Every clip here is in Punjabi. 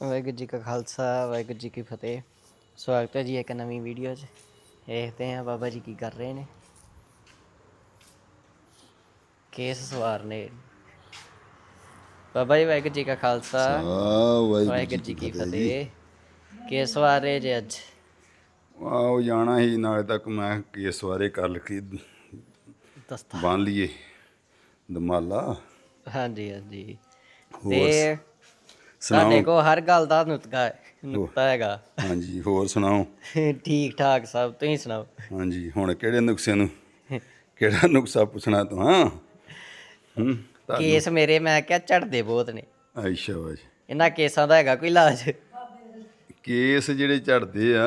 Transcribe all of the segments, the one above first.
ਵਾਹਿਗੁਰੂ ਜੀ ਕਾ ਖਾਲਸਾ ਵਾਹਿਗੁਰੂ ਜੀ ਕੀ ਫਤਿਹ। ਸਵਾਗਤ ਹੈ ਜੀ ਇੱਕ ਨਵੀਂ ਵੀਡੀਓ 'ਚ। ਦੇਖਦੇ ਹਾਂ ਬਾਬਾ ਜੀ ਕੀ ਕਰ ਰਹੇ ਨੇ। ਕੇਸ ਸਵਾਰਨੇ ਬਾਬਾ ਜੀ ਵਾਹਿਗੁਰੂ ਜੀ ਕਾ ਖਾਲਸਾ। ਵਾਹਿਗੁਰੂ ਜੀ ਕੀ ਫਤਿਹ ਕੇਸ ਸਵਾਰ ਰਹੇ ਜੇ ਅੱਜ। ਆਓ ਜਾਣਾ ਹੀ ਨਾਲੇ ਤੱਕ ਮੈਂ ਕੇਸ ਵਾਰੇ ਕਰ ਕੇ ਦਸਤਾ। ਬੰਨ ਲਈਏ। ਦਮਾਲਾ। ਹਾਂਜੀ ਹਾਂਜੀ। ਹੋਰ ਸੁਣਾਓ? ਸਾਡੇ ਕੋ ਹਰ ਗੱਲ ਦਾ ਨੁਤਕਾ ਹੈ ਨੁਕਤਾ ਹੈਗਾ। ਹਾਂਜੀ ਹੋਰ ਸੁਣਾਓ? ਠੀਕ ਠਾਕ ਸਭ ਤੁਸੀਂ ਸੁਣਾਓ? ਹਾਂਜੀ ਹੁਣ ਕਿਹੜੇ ਨੁਕਸੇ ਨੂੰ ਕਿਹੜਾ ਨੁਕਸਾ ਪੁੱਛਣਾ ਤੂੰ ਹਾਂ? ਹੂੰ ਤਾਂ- ਕੇਸ ਮੇਰੇ ਮੈਂ ਕਿਹਾ ਝੜਦੇ ਬਹੁਤ ਨੇ। ਅੱਛਾ ਵਾ ਜੀ ਇਹਨਾਂ ਕੇਸਾਂ ਦਾ ਹੈਗਾ ਕੋਈ ਇਲਾਜ? ਕੇਸ ਜਿਹੜੇ ਝੜਦੇ ਆ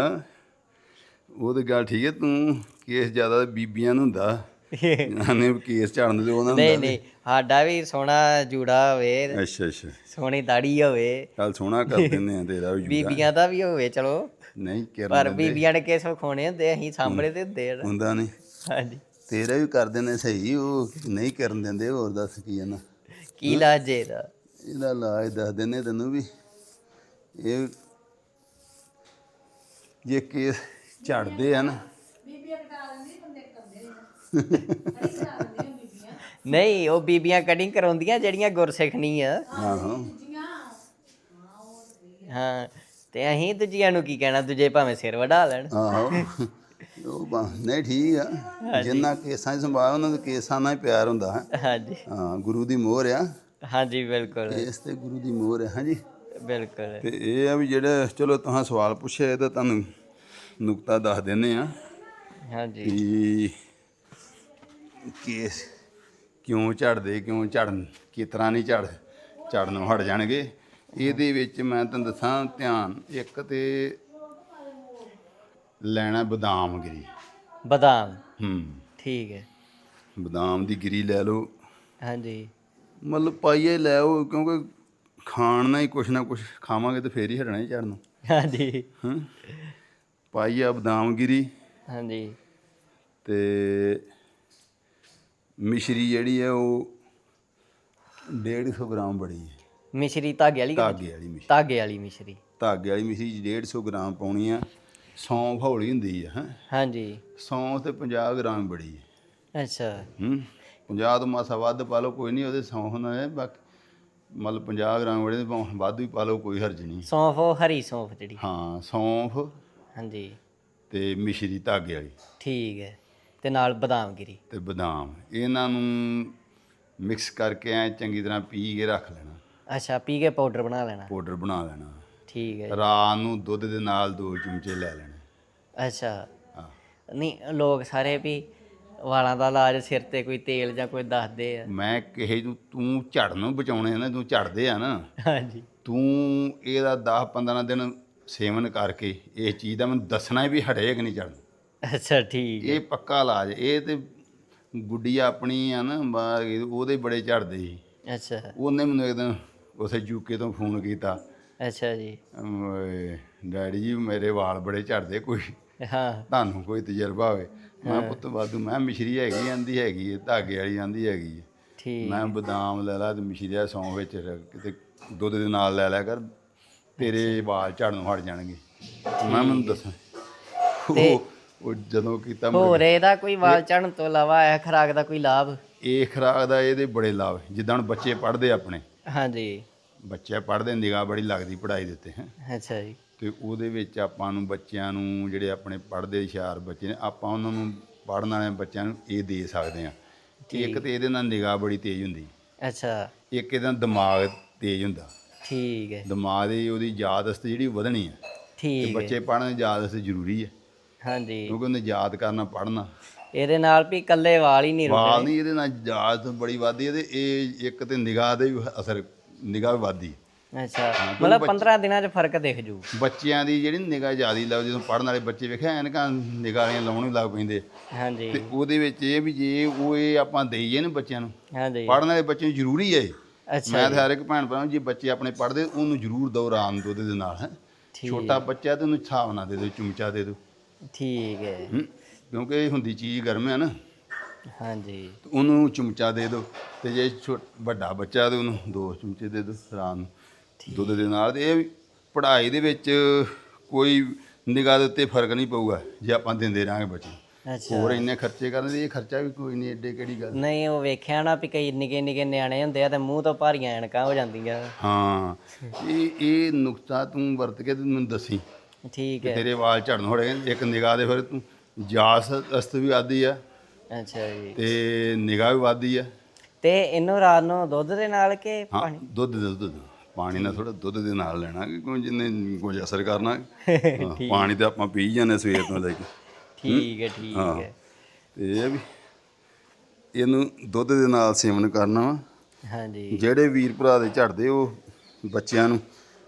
ਉਹ ਤੇ ਗੱਲ ਠੀਕ ਹੈ ਤੂੰ ਕੇਸ ਜ਼ਿਆਦਾ ਬੀਬੀਆਂ ਨੂੰ ਹੁੰਦਾ। ਨਾਨੇ ਕੇਸ ਝੜਨ ਦੇ ਉਹਨਾਂ ਨਹੀਂ ਨੂੰ ਨਹੀਂ ਸਾਡਾ ਵੀ ਸੋਹਣਾ ਜੂੜਾ ਹੋਵੇ ਅੱਛਾ ਅੱਛਾ। ਸੋਹਣੀ ਦਾੜੀ ਹੋਵੇ। ਚੱਲ ਸੋਹਣਾ ਕਰ ਦਿੰਦੇ ਆ ਤੇਰਾ ਵੀ ਜੂੜਾ। ਬੀਬੀਆਂ ਦਾ ਵੀ ਹੋਵੇ ਚਲੋ। ਨਹੀਂ ਪਰ ਕਰਨ ਦਿੰਦੇ ਬੀਬੀਆਂ ਨੇ ਕੇਸ ਵਿਖਾਉਣੇ ਹੁੰਦੇ ਅਸੀਂ ਸਾਹਮਣੇ ਤੇ ਹੁੰਦੇ ਆ। ਹੁੰਦਾ ਨਹੀਂ ਹਾਂਜੀ। ਤੇਰਾ ਵੀ ਕਰ ਦਿੰਦੇ ਸਹੀ ਉਹ ਨਹੀਂ ਕਰਨ ਦਿੰਦੇ ਹੋਰ ਦੱਸ ਕੀ ਹੈ ਨਾ। ਕੀ ਇਲਾਜ ਜੇ ਇਹਦਾ? ਇਹਦਾ ਇਲਾਜ ਦੱਸ ਦਿੰਦੇ ਤੈਨੂੰ ਵੀ। ਇਹ ਜੇ ਕੇਸ ਝੜਦੇ ਆ ਨਾ ਨਹੀਂ ਉਹ ਬੀਬੀਆਂ ਕਟਿੰਗ ਕਰਾਉਂਦੀਆਂ ਜਿਹੜੀਆਂ ਗੁਰਸਿੱਖਣੀ ਆ। ਆਹੋ। ਹਾਂ ਤੇ ਅਸੀਂ ਦੂਜੀਆਂ ਨੂੰ ਕੀ ਕਹਿਣਾ ਦੂਜੇ ਭਾਵੇਂ ਸਿਰ ਵਢਾ ਲੈਣ। ਆਹੋ। ਉਹ ਬਾ- ਨਹੀਂ ਠੀਕ ਆ। ਜਿੰਨਾ ਕੇਸਾਂ 'ਚ ਸੰਭਾਲ ਉਹਨਾਂ ਦੇ ਕੇਸਾਂ ਨਾਲ ਹੀ ਪਿਆਰ ਹੁੰਦਾ ਹੈ। ਹਾਂਜੀ। ਹਾਂ ਗੁਰੂ ਦੀ ਮੋਹਰ ਆ। ਹਾਂਜੀ ਬਿਲਕੁਲ। ਕੇਸ ਤੇ ਗੁਰੂ ਦੀ ਮੋਹਰ ਹੈ ਹਾਂਜੀ। ਬਿਲਕੁਲ। ਤੇ ਇਹ ਆ ਵੀ ਜਿਹੜਾ ਚਲੋ ਤੁਸੀਂ ਸਵਾਲ ਪੁੱਛਿਆ ਇਹਦਾ ਤੁਹਾਨੂੰ ਨੁਕਤਾ ਦੱਸ ਦਿੰਨੇ ਆ। ਹਾਂਜੀ। ਕੇਸ ਕਿਉਂ ਝੜਦੇ ਕਿਉਂ ਝੜਨ ਕਿਸ ਤਰ੍ਹਾਂ ਨਹੀਂ ਝੜ ਝੜਨੋਂ ਹਟ ਜਾਣਗੇ? ਇਹਦੇ ਵਿੱਚ ਮੈਂ ਤੁਹਾਨੂੰ ਦੱਸਾਂ ਧਿਆਨ ਇੱਕ ਤੇ ਲੈਣਾ ਬਦਾਮ ਗਿਰੀ। ਬਦਾਮ? ਹੂੰ। ਠੀਕ ਹੈ। ਬਦਾਮ ਦੀ ਗਿਰੀ ਲੈ ਲਓ। ਹਾਂਜੀ। ਮਤਲਬ ਪਾਈਏ ਲੈ ਆਓ ਕਿਉਂਕਿ ਖਾਣ ਨਾਲ ਹੀ ਕੁਛ ਨਾ ਕੁਛ ਖਾਵਾਂਗੇ ਤੇ ਫੇਰ ਹੀ ਹਟਣਾ ਹੀ ਝੜਨੋਂ ਹਾਂਜੀ। ਹਾਂ। ਪਾਈਆ ਬਦਾਮ ਗਿਰੀ। ਹਾਂਜੀ। ਤੇ ਮਿਸ਼ਰੀ ਜਿਹੜੀ ਹੈ ਉਹ 150 ਗ੍ਰਾਮ ਬੜੀ ਹੈ। ਮਿਸ਼ਰੀ ਧਾਗੇ ਵਾਲੀ ਧਾਗੇ ਵਾਲੀ ਮਿਸ਼ਰੀ। ਧਾਗੇ ਵਾਲੀ ਮਿਸ਼ਰੀ। ਧਾਗੇ ਵਾਲੀ ਮਿਸ਼ਰੀ 'ਚ 150 ਗ੍ਰਾਮ ਪਾਉਣੀ ਆ। ਸੌਂਫ ਹੌਲੀ ਹੁੰਦੀ ਹੈ ਹੈਂ? ਹਾਂਜੀ। ਸੌਂਫ ਤੇ 50 ਗ੍ਰਾਮ ਬੜੀ ਹੈ ਅੱਛਾ। ਹੂੰ? 50 ਤੋਂ ਮਾਸਾ ਵੱਧ ਪਾ ਲਓ ਕੋਈ ਨਹੀਂ ਉਹਦੇ ਸੌਂਫ ਨਾਲ ਹੈ, ਬਾਕੀ ਮਤਲਬ 50 ਗ੍ਰਾਮ ਬੜੇ ਵੱਧ ਵੀ ਪਾ ਲਓ ਕੋਈ ਹਰਜ ਨਹੀਂ ਸੌਂਫ ਉਹ ਹਰੀ ਸੌਂਫ ਜਿਹੜੀ। ਹਾਂ ਸੌਂਫ ਹਾਂਜੀ। ਤੇ ਮਿਸ਼ਰੀ ਧਾਗੇ ਵਾਲੀ। ਠੀਕ ਹੈ। ਤੇ ਨਾਲ ਬਦਾਮ ਗਿਰੀ ਤੇ ਬਦਾਮ। ਇਹਨਾਂ ਨੂੰ ਮਿਕਸ ਕਰਕੇ ਐ ਚੰਗੀ ਤਰ੍ਹਾਂ ਪੀ ਕੇ ਰੱਖ ਲੈਣਾ। ਅੱਛਾ ਪੀ ਕੇ ਪਾਊਡਰ ਬਣਾ ਲੈਣਾ। ਪਾਊਡਰ ਬਣਾ ਲੈਣਾ। ਠੀਕ ਹੈ ਰਾਤ ਨੂੰ ਦੁੱਧ ਦੇ ਨਾਲ ਦੋ ਚਮਚੇ ਲੈ ਲੈਣੇ। ਅੱਛਾ। ਹਾਂ। ਨਹੀਂ ਲੋਕ ਸਾਰੇ ਵੀ ਵਾਲਾਂ ਦਾ ਇਲਾਜ ਸਿਰ ਤੇ ਕੋਈ ਤੇਲ ਜਾਂ ਕੋਈ ਦੱਸਦੇ ਆ। ਮੈਂ ਕਹੇ ਨੂੰ ਤੂੰ ਝੜ ਨੂੰ ਬਚਾਉਣੇ ਆ ਨਾ ਤੂੰ ਝੜਦੇ ਆ ਨਾ। ਹਾਂਜੀ। ਤੂੰ ਇਹਦਾ 10 15 ਦਿਨ ਸੇਵਨ ਕਰਕੇ ਇਹ ਚੀਜ਼ ਦਾ ਮੈਨੂੰ ਦੱਸਣਾ ਵੀ ਹਟੇ ਕਿ ਨਹੀਂ ਝੜਨ ਅੱਛਾ ਠੀਕ ਹੈ। ਇਹ ਪੱਕਾ ਇਲਾਜ ਇਹ ਤੇ ਗੁੱਡੀ ਆਪਣੀ ਆ ਨਾ ਬਾ- ਉਹਦੇ ਬੜੇ ਝੜਦੇ ਸੀ। ਅੱਛਾ। ਉਹਨੇ ਮੈਨੂੰ ਇੱਕ ਦਿਨ ਉਸੇ ਯੂਕੇ ਤੋਂ ਫੋਨ ਕੀਤਾ। ਅੱਛਾ ਜੀ। ਓਏ ਡੈਡੀ ਜੀ ਮੇਰੇ ਵਾਲ ਬੜੇ ਝੜਦੇ ਕੋਈ ਹਾਂ। ਤੁਹਾਨੂੰ ਕੋਈ ਤਜਰਬਾ ਹੋਵੇ। ਮੈਂ ਪੁੱਤ ਵਾਧੂ ਮੈਂ ਮਿਸ਼ਰੀ ਹੈਗੀ ਆਂਦੀ ਹੈਗੀ ਹੈ ਧਾਗੇ ਵਾਲੀ ਆਂਦੀ ਹੈਗੀ ਹੈ ਠੀਕ। ਮੈਂ ਬਦਾਮ ਲੈ ਲਾ ਤੇ ਮਿਸ਼ਰੀ ਦਾ ਸੌਂ ਵਿੱਚ ਰੱਖ ਕਿਤੇ ਦੁੱਧ ਦੇ ਨਾਲ ਲੈ ਲਿਆ ਕਰ ਤੇਰੇ ਵਾਲ ਝੜਨੋਂ ਹਟ ਜਾਣਗੇ। ਮੈਂ ਮੈਨੂੰ ਦੱਸਾਂ। ਉਹ ਉਹ ਜਦੋਂ ਕੀਤਾ ਮੈਂ- ਹੋਰ ਇਹਦਾ ਕੋਈ ਵਾਲ ਚੜਨ ਤੋਂ ਇਲਾਵਾ ਇਹ ਖਰਾਕ ਦਾ ਕੋਈ ਲਾਭ? ਇਹ ਖਰਾਕ ਦਾ ਇਹਦੇ ਬੜੇ ਲਾਭ ਜਿੱਦਾਂ ਹੁਣ ਬੱਚੇ ਪੜ੍ਹਦੇ ਆਪਣੇ। ਹਾਂਜੀ। ਬੱਚੇ ਪੜ੍ਹਦੇ ਨਿਗਾਹ ਬੜੀ ਲੱਗਦੀ ਪੜ੍ਹਾਈ ਦੇ ਉੱਤੇ ਹੈ। ਅੱਛਾ ਜੀ। ਤੇ ਉਹਦੇ ਵਿੱਚ ਆਪਾਂ ਨੂੰ ਬੱਚਿਆਂ ਨੂੰ ਜਿਹੜੇ ਆਪਣੇ ਪੜ੍ਹਦੇ ਹੁਸ਼ਿਆਰ ਬੱਚੇ ਨੇ ਆਪਾਂ ਉਹਨਾਂ ਨੂੰ ਪੜ੍ਹਨ ਵਾਲੇ ਬੱਚਿਆਂ ਨੂੰ ਇਹ ਦੇ ਸਕਦੇ ਆ ਇੱਕ ਤੇ ਇਹਦੇ ਨਾਲ ਨਿਗਾਹ ਬੜੀ ਤੇਜ਼ ਹੁੰਦੀ। ਅੱਛਾ। ਇੱਕ ਇਹਦਾ ਦਿਮਾਗ ਤੇਜ਼ ਹੁੰਦਾ। ਠੀਕ ਹੈ। ਦਿਮਾਗ ਦੀ ਉਹਦੀ ਯਾਦਸ਼ਤ ਜਿਹੜੀ ਵਧਣੀ ਹੈ। ਤੇ ਠੀਕ ਹੈ। ਬੱਚੇ ਪੜ੍ਹਨ ਦੀ ਯਾਦਸ਼ਤ ਜ਼ਰੂਰੀ ਹੈ। ਹਾਂਜੀ। ਕਿਉਂਕਿ ਉਹਨੇ ਯਾਦ ਕਰਨਾ ਪੜ੍ਹਨਾ। ਇਹਦੇ ਨਾਲ ਵੀ ਇਕੱਲੇ ਵਾਲ ਹੀ ਨਹੀਂ ਵਾਲ ਰੁਕਦੇ। ਨਹੀਂ ਇਹਦੇ ਨਾਲ ਯਾਦ ਬੜੀ ਵੱਧਦੀ ਤੇ ਇਹ ਇੱਕ ਤੇ ਨਿਗਾਹ ਦੇ ਵੀ ਅਸਰ ਨਿਗਾਹ ਵੀ ਵੱਧਦੀ। ਅੱਛਾ। ਮਤਲਬ 15 ਦਿਨਾਂ 'ਚ ਫ਼ਰਕ ਦਿਖ ਜੂ। ਬੱਚਿਆਂ ਦੀ ਜਿਹੜੀ ਨਿਗਾਹ ਜ਼ਿਆਦੀ ਲੱਗ ਜਦੋਂ ਪੜ੍ਹਨ ਵਾਲੇ ਬੱਚੇ ਵੇਖਿਆ ਐਨਕਾਂ ਨਿਗਾਹਾਂ ਲਾਉਣ ਲੱਗ ਪੈਂਦੇ। ਹਾਂਜੀ। ਤੇ ਉਹਦੇ ਵਿੱਚ ਇਹ ਵੀ ਜੇ ਉਹ ਇਹ ਆਪਾਂ ਦੇਈਏ ਨਾ ਬੱਚਿਆਂ ਨੂੰ ਹਾਂਜੀ। ਪੜ੍ਹਨ ਵਾਲੇ ਬੱਚੇ ਨੂੰ ਜ਼ਰੂਰੀ ਹੈ। ਅੱਛਾ ਮੈਂ ਤਾਂ ਹਰ ਇੱਕ ਭੈਣ ਭਰਾ ਨੂੰ ਜੇ ਬੱਚੇ ਆਪਣੇ ਪੜ੍ਹਦੇ ਉਹਨੂੰ ਜ਼ਰੂਰ ਦਿਓ ਆਰਾਮ ਦੁੱਧ ਦੇ ਨਾਲ ਹੈ। ਛੋਟਾ ਬੱਚਾ ਤੇ ਉਹਨੂੰ ਨਾਲ ਦੇ ਦਿਓ ਚਮਚਾ ਦੇ ਦਿਓ। ਠੀਕ ਹੈ। ਕਿਉਂਕਿ ਇਹ ਹੁੰਦੀ ਚੀਜ਼ ਗਰਮ ਹੈ ਨਾ। ਹਾਂਜੀ। ਤੇ ਉਹਨੂੰ ਚਮਚਾ ਦੇ ਦਿਓ ਤੇ ਜੇ ਛੋ- ਵੱਡਾ ਬੱਚਾ ਤੇ ਉਹਨੂੰ ਦੋ ਚਮਚੇ ਦੇ ਦਿਓ ਨਾਲ ਦੁੱਧ ਦੇ ਨਾਲ ਤੇ ਇਹ ਪੜ੍ਹਾਈ ਦੇ ਵਿੱਚ ਕੋਈ ਨਿਗਾਹ ਦੇ ਉੱਤੇ ਫ਼ਰਕ ਨਹੀਂ ਪਊਗਾ ਜੇ ਆਪਾਂ ਦਿੰਦੇ ਰਹਾਂਗੇ ਬੱਚੇ ਅੱਛਾ। ਹੋਰ ਇੰਨੇ ਖਰਚੇ ਕਰਨ ਦੇ ਇਹ ਖਰਚਾ ਵੀ ਕੋਈ ਨਹੀਂ ਏਡੇ ਕਿਹੜੀ ਗੱਲ। ਨਹੀਂ ਉਹ ਵੇਖਿਆ ਨਾ ਵੀ ਕਈ ਨਿੱਕੇ ਨਿੱਕੇ ਨਿਆਣੇ ਹੁੰਦੇ ਆ ਤੇ ਮੂੰਹ ਤੋਂ ਭਾਰੀਆਂ ਐਨਕਾਂ ਹੋ ਜਾਂਦੀਆਂ। ਹਾਂ ਇਹ ਇਹ ਨੁਕਤਾ ਤੂੰ ਵਰਤ ਕੇ ਤੇ ਮੈਨੂੰ ਦੱਸੀ। ਠੀਕ ਹੈ। ਤੇਰੇ ਵਾਲ ਝੜਨ ਹੋੜੇ ਇੱਕ ਨਿਗਾਹ ਦੇ ਫਿਰ ਤੂੰ ਜਾਸ ਅਸਤ ਵੀ ਆਦੀ ਆ। ਅੱਛਾ ਜੀ। ਤੇ ਨਿਗਾਹ ਵੀ ਵਾਦੀ ਆ। ਤੇ ਇਹਨੂੰ ਰਾਤ ਨੂੰ ਦੁੱਧ ਦੇ ਨਾਲ ਕਿ ਪਾਣੀ? ਦੁੱਧ ਦੇ ਦੁੱਧ ਦੇ। ਪਾਣੀ ਨਾਲ ਥੋੜਾ ਦੁੱਧ ਦੇ ਨਾਲ ਲੈਣਾ ਕਿ ਕੋਈ ਜਿੰਨੇ ਕੁਝ ਅਸਰ ਕਰਨਾ। ਪਾਣੀ ਤੇ ਆਪਾਂ ਪੀ ਜਾਂਦੇ ਸਵੇਰ ਤੋਂ ਲੈ ਕੇ। ਠੀਕ ਹੈ? ਠੀਕ ਹਾਂ। ਹੈ। ਤੇ ਇਹ ਵੀ ਇਹਨੂੰ ਦੁੱਧ ਦੇ ਨਾਲ ਸੇਵਨ ਕਰਨਾ ਵਾ। ਹਾਂਜੀ। ਜਿਹੜੇ ਵੀਰ ਭਰਾ ਦੇ ਝੜਦੇ ਉਹ ਬੱਚਿਆਂ ਨੂੰ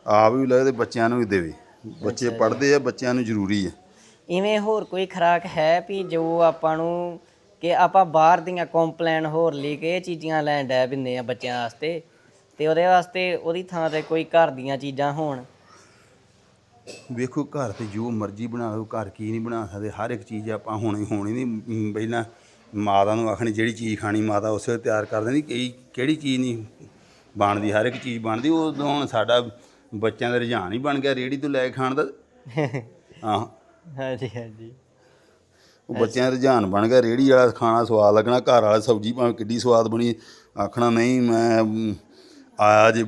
ਆਪ ਵੀ ਲੈ ਤੇ ਬੱਚਿਆਂ ਨੂੰ ਵੀ ਦੇਵੇ। ਬੱਚੇ ਪੜ੍ਹਦੇ ਆ ਬੱਚਿਆਂ ਨੂੰ ਜ਼ਰੂਰੀ ਹੈ ਇਵੇਂ ਹੋਰ ਕੋਈ ਖੁਰਾਕ ਹੈ ਵੀ ਜੋ ਆਪਾਂ ਨੂੰ ਕਿ ਆਪਾਂ ਬਾਹਰ ਦੀਆਂ ਕੰਪਲੇਨ ਹੋਰ ਲਈ ਕੇ ਇਹ ਚੀਜ਼ਾਂ ਲੈਣ ਡੈ ਬਿੰਦੇ ਆ ਬੱਚਿਆਂ ਵਾਸਤੇ ਤੇ ਉਹਦੇ ਵਾਸਤੇ ਉਹਦੀ ਥਾਂ ਤੇ ਕੋਈ ਘਰ ਦੀਆਂ ਚੀਜ਼ਾਂ ਹੋਣ। ਵੇਖੋ ਘਰ ਤੇ ਜੋ ਮਰਜ਼ੀ ਬਣਾ ਲਓ ਘਰ ਕੀ ਨਹੀਂ ਬਣਾ ਸਕਦੇ ਹਰ ਇੱਕ ਚੀਜ਼ ਆਪਾਂ ਹੋਣੀ ਹੋਣੀ ਨਹੀਂ ਪਹਿਲਾਂ ਮਾਤਾ ਨੂੰ ਆਖਣੀ ਜਿਹੜੀ ਚੀਜ਼ ਖਾਣੀ ਮਾਤਾ ਉਸੇ ਤਿਆਰ ਕਰ ਦਿੰਦੀ ਕਈ ਕਿਹੜੀ ਚੀਜ਼ ਨਹੀਂ ਬਣਦੀ ਹਰ ਇੱਕ ਚੀਜ਼ ਬਣਦੀ ਉਦੋਂ ਹੁਣ ਸਾਡਾ ਬੱਚਿਆਂ ਦਾ ਰੁਝਾਨ ਹੀ ਬਣ ਗਿਆ ਰੇੜੀ ਤੋਂ ਲੈ ਕੇ ਖਾਣ ਦਾ। ਹਾਂ ਹਾਂਜੀ ਹਾਂਜੀ। ਉਹ ਬੱਚਿਆਂ ਦਾ ਰੁਝਾਨ ਬਣ ਗਿਆ ਰੇੜੀ ਵਾਲਾ ਖਾਣਾ ਸਵਾਦ ਲੱਗਣਾ ਘਰ ਵਾਲਾ ਸਬਜ਼ੀ ਭਾਵੇਂ ਕਿੱਡੀ ਸਵਾਦ ਬਣੀ ਆਖਣਾ ਨਹੀਂ ਮੈਂ ਆਇਆ ਜੇ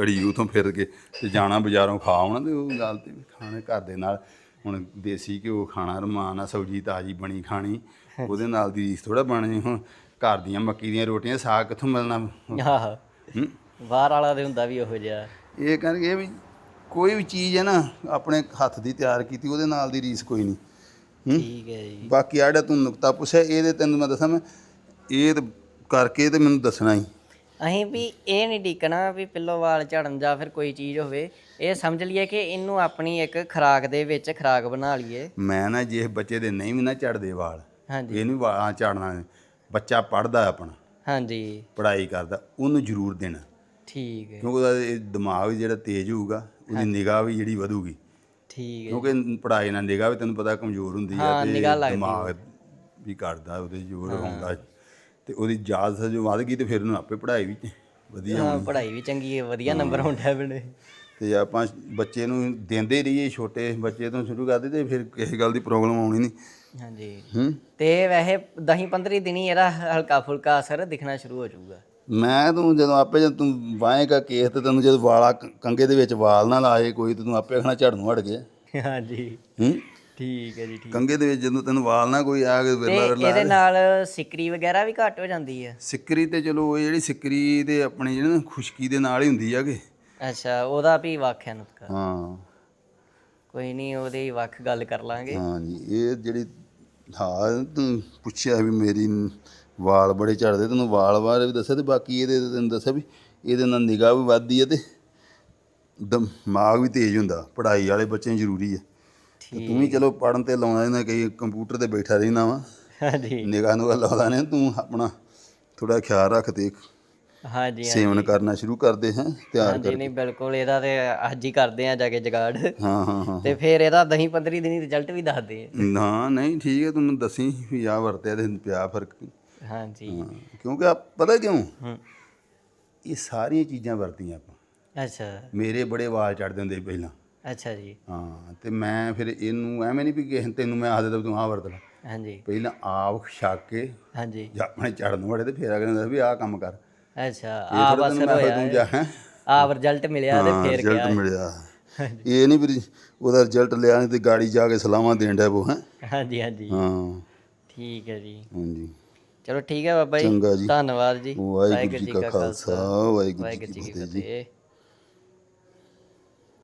ਘੜੀ ਉਥੋਂ ਫਿਰ ਕੇ ਤੇ ਜਾਣਾ ਬਾਜ਼ਾਰੋਂ ਖਾ ਆਉਣਾ ਤੇ ਉਹ ਗੱਲ ਤੇ ਖਾਣੇ ਘਰ ਦੇ ਨਾਲ। ਹੁਣ ਦੇਸੀ ਘਿਓ ਖਾਣਾ ਰਮਾਨ ਆ ਸਬਜ਼ੀ ਤਾਜ਼ੀ ਬਣੀ ਖਾਣੀ ਉਹਦੇ ਨਾਲ ਦੀ ਰੀਸ ਥੋੜਾ ਬਣਨੀ ਹੁਣ। ਘਰ ਦੀਆਂ ਮੱਕੀ ਦੀਆਂ ਰੋਟੀਆਂ ਸਾਗ ਕਿੱਥੋਂ ਮਿਲਣਾ? ਆਹ। ਹੂੰ। ਬਾਹਰ ਵਾਲਾ ਤੇ ਹੁੰਦਾ ਵੀ ਉਹੋ ਜਿਹਾ। ਇਹ ਕਰਕੇ ਵੀ ਕੋਈ ਵੀ ਚੀਜ਼ ਹੈ ਨਾ ਆਪਣੇ ਹੱਥ ਦੀ ਤਿਆਰ ਕੀਤੀ ਉਹਦੇ ਨਾਲ ਦੀ ਰੀਸ ਕੋਈ ਨਹੀਂ। ਠੀਕ ਹੈ ਜੀ। ਬਾਕੀ ਆੜਾ ਤੂੰ ਨੁਕਤਾ ਪੁੱਛਿਆ ਇਹਦੇ ਤੈਨੂੰ ਮੈਂ ਦੱਸਾਂ ਮੈਂ ਇਹ ਤੇ ਕਰਕੇ ਤੇ ਮੈਨੂੰ ਦੱਸਣਾ ਹੀ। ਅਸੀਂ ਵੀ ਇਹ ਨਹੀਂ ਡੀਕਣਾ ਵੀ ਪਿੱਲੋ ਵਾਲ ਝੜਨ ਜਾਂ ਫਿਰ ਕੋਈ ਚੀਜ਼ ਹੋਵੇ ਇਹ ਸਮਝ ਲਈਏ ਕਿ ਇਹਨੂੰ ਆਪਣੀ ਇੱਕ ਖੁਰਾਕ ਦੇ ਵਿੱਚ ਖੁਰਾਕ ਬਣਾ ਲਈਏ। ਮੈਂ ਨਾ ਜੇ ਬੱਚੇ ਦੇ ਨਹੀਂ ਵੀ ਨਾ ਝੜਦੇ ਵਾਲ ਹਾਂਜੀ। ਇਹ ਨਹੀਂ ਵਾਲਾਂ ਝੜਨਾ ਬੱਚਾ ਪੜਦਾ ਆਪਣਾ ਹਾਂਜੀ। ਪੜ੍ਹਾਈ ਕਰਦਾ ਉਹਨੂੰ ਜ਼ਰੂਰ ਦੇਣਾ। ਠੀਕ ਹੈ। ਕਿਉਂਕਿ ਉਹਦਾ ਇਹ ਦਿਮਾਗ ਵੀ ਜਿਹੜਾ ਤੇਜ਼ ਹੋਊਗਾ ਉਹਦੀ ਨਿਗਾਹ ਵੀ ਜਿਹੜੀ ਵਧੂਗੀ। ਠੀਕ ਹੈ। ਕਿਉਂਕਿ ਪੜ੍ਹਾਈ ਨਾਲ ਨਿਗਾਹ ਵੀ ਤੈਨੂੰ ਪਤਾ ਕਮਜ਼ੋਰ ਹੁੰਦੀ ਹਾਂ, ਆ ਲੱਗਦੀ ਦਿਮਾਗ ਵੀ ਘਟਦਾ ਉਹਦੇ ਜ਼ੋਰ ਆਉਂਦਾ। ਤੇ ਉਹਦੀ ਯਾਦ ਜੋ ਵੱਧ ਗਈ ਤੇ ਫਿਰ ਉਹਨੂੰ ਆਪੇ ਪੜ੍ਹਾਈ ਵੀ ਵਧੀਆ ਹਾਂ ਪੜ੍ਹਾਈ ਵੀ ਚੰਗੀ ਹੈ ਵਧੀਆ ਨੰਬਰ ਹੁੰਦਾ ਬਣੇ ਤੇ ਆਪਾਂ ਬੱਚੇ ਨੂੰ ਦਿੰਦੇ ਰਹੀਏ ਛੋਟੇ ਬੱਚੇ ਤੋਂ ਸ਼ੁਰੂ ਕਰਦੇ ਤੇ ਫਿਰ ਕਿਸੇ ਗੱਲ ਦੀ ਪ੍ਰੋਬਲਮ ਆਉਣੀ ਨਹੀਂ। ਹਾਂਜੀ। ਤੇ ਵੈਸੇ 10 15 ਦਿਨੀ ਇਹਦਾ ਹਲਕਾ ਫੁਲਕਾ ਅਸਰ ਦਿਖਣਾ ਸ਼ੁਰੂ ਹੋ ਜਾਊਗਾ। ਮੈਂ ਤੂੰ ਜਦੋਂ ਆਪੇ ਜਦ ਤੂੰ ਵਾਏਗਾ ਕੇਸ ਤੇ ਤੈਨੂੰ ਜਦੋਂ ਵਾਲਾ ਕੰਗੇ ਦੇ ਵਿੱਚ ਵਾਲ ਨਾ ਲਾਏ ਕੋਈ ਤੇ ਤੂੰ ਆਪੇ ਆਖਣਾ ਝੜਨੋਂ ਹਟ ਗਿਆ। ਹਾਂਜੀ। ਹੂੰ? ਠੀਕ ਹੈ ਜੀ ਠੀਕ। ਕੰਗੇ ਦੇ ਵਿੱਚ ਜਦੋਂ ਤੈਨੂੰ ਵਾਲ ਨਾ ਕੋਈ ਆ ਕੇ ਵਿਰਲਾ ਵਿਰਲਾ ਇਹਦੇ ਨਾਲ ਸਿਕਰੀ ਵਗੈਰਾ ਵੀ ਘੱਟ ਹੋ ਜਾਂਦੀ ਹੈ ਸਿੱਕਰੀ ਤੇ ਚਲੋ ਇਹ ਜਿਹੜੀ ਸਿੱਕਰੀ ਤੇ ਆਪਣੀ ਜਿਹੜੀ ਨਾ ਖੁਸ਼ਕੀ ਦੇ ਨਾਲ ਹੀ ਹੁੰਦੀ ਆ ਕਿ। ਅੱਛਾ ਉਹਦਾ ਵੀ ਵੱਖ ਹੈ ਨੁਤਕਾ ਹਾਂ। ਕੋਈ ਨਹੀਂ ਉਹਦੀ ਵੱਖ ਗੱਲ ਕਰ ਲਾਂਗੇ। ਹਾਂ ਜੀ ਇਹ ਜਿਹੜੀ ਹਾਂ ਤੂੰ ਪੁੱਛਿਆ ਵੀ ਮੇਰੀ ਵਾਲ ਬੜੇ ਝੜਦੇ ਤੈਨੂੰ ਵਾਲ ਬਾਰੇ ਵੀ ਦੱਸਿਆ ਤੇ ਬਾਕੀ ਇਹਦੇ ਤੈਨੂੰ ਦੱਸਿਆ ਵੀ ਇਹਦੇ ਨਾਲ ਨਿਗਾਹ ਵੀ ਵੱਧਦੀ ਹੈ ਤੇ ਦਿਮਾਗ ਵੀ ਤੇਜ਼ ਹੁੰਦਾ ਪੜ੍ਹਾਈ ਵਾਲੇ ਬੱਚੇ ਜ਼ਰੂਰੀ ਹੈ ਤੇ ਤੂੰ ਵੀ ਚਲੋ ਪੜਨ ਤੇ ਲਾਉਣਾ ਇਹਨਾਂ ਕਈ ਕੰਪਿਊਟਰ ਤੇ ਬੈਠਾ ਰਹਿਣਾ ਵਾ। ਹਾਂਜੀ। ਨਿਗਾਹ ਨੂੰ ਲਾਉਂਦਾ ਨੇ ਤੂੰ ਆਪਣਾ ਥੋੜਾ ਖਿਆਲ ਰੱਖ ਤੇ ਹਾਂਜੀ ਸੇਵਨ ਕਰਨਾ ਸ਼ੁਰੂ ਕਰਦੇ ਹਾਂ ਤਿਆਰ ਹਾਂਜੀ ਨਹੀਂ ਬਿਲਕੁਲ ਇਹਦਾ ਤੇ ਅੱਜ ਹੀ ਕਰਦੇ ਆ ਜਾ ਕੇ ਜਗਾੜ। ਹਾਂ ਹਾਂ ਹਾਂ ਤੇ ਫਿਰ ਇਹਦਾ 10 15 ਦਿਨੀ ਰਿਜ਼ਲਟ ਵੀ ਦੱਸਦੇ ਆ। ਨਾ ਨਹੀਂ ਠੀਕ ਹੈ ਤੂੰ ਮੈਨੂੰ ਦੱਸੀ ਵੀ ਆ ਵਰਤਿਆ ਤੇ ਪਿਆ ਫ਼ਰਕ। ਹਾਂਜੀ। ਹਾਂ, ਕਿਉਂਕਿ ਆ ਪਤਾ ਕਿਉਂ? ਹੂੰ। ਇਹ ਸਾਰੀਆਂ ਚੀਜ਼ਾਂ ਵਰਤੀਆਂ ਆਪਾਂ। ਅੱਛਾ। ਮੇਰੇ ਬੜੇ ਵਾਲ ਚੜਦੇ ਹੁੰਦੇ ਸੀ ਪਹਿਲਾਂ। ਅੱਛਾ ਜੀ। ਹਾਂ ਤੇ ਮੈਂ ਫਿਰ ਇਹਨੂੰ ਐਵੇਂ ਨਹੀਂ ਵੀ ਕਿਸੇ ਤੈਨੂੰ ਮੈਂ ਆਖ ਦਿੱਤਾ ਵੀ ਤੂੰ ਆਹ ਵਰਤ ਲੈ। ਹਾਂਜੀ। ਪਹਿਲਾਂ ਆਪ ਛੱਕ ਕੇ ਹਾਂਜੀ। ਜਾਂ ਆਪਣੇ ਚੜਨ ਵੜੇ ਤੇ ਫੇਰ ਅਗਲੇ ਨੂੰ ਵੀ ਆਹ ਕੰਮ ਕਰ। ਅੱਛਾ ਆ ਬਸ ਹੋਇਆ ਤੂੰ ਜਾ ਹੈਂ। ਆਪ ਰਿਜ਼ਲਟ ਮਿਲਿਆ ਤੇ ਫਿਰ ਰਿਜ਼ਲਟ ਗਿਆ ਮਿਲਿਆ। ਇਹ ਨਹੀਂ ਵੀ ਉਹਦਾ ਰਿਜ਼ਲਟ ਲਿਆ ਨਹੀਂ ਤੇ ਗਾੜੀ ਜਾ ਕੇ ਸਲਾਮਾਂ ਦੇਣ ਡਿਆ ਬੋ ਹੈ। ਹਾਂਜੀ ਹਾਂਜੀ। ਹਾਂ। ਠੀਕ ਹੈ ਜੀ। ਹਾਂਜੀ। ਚਲੋ ਠੀਕ ਹੈ ਬਾਬਾ ਜੀ ਚੰਗਾ ਜੀ। ਧੰਨਵਾਦ ਜੀ। ਵਾਹਿਗੁਰੂ ਜੀ ਕਾ ਖਾਲਸਾ ਵਾਹਿਗੁਰੂ ਜੀ ਕੀ ਫਤਿਹ ਜੀ। ਫਤਿਹ।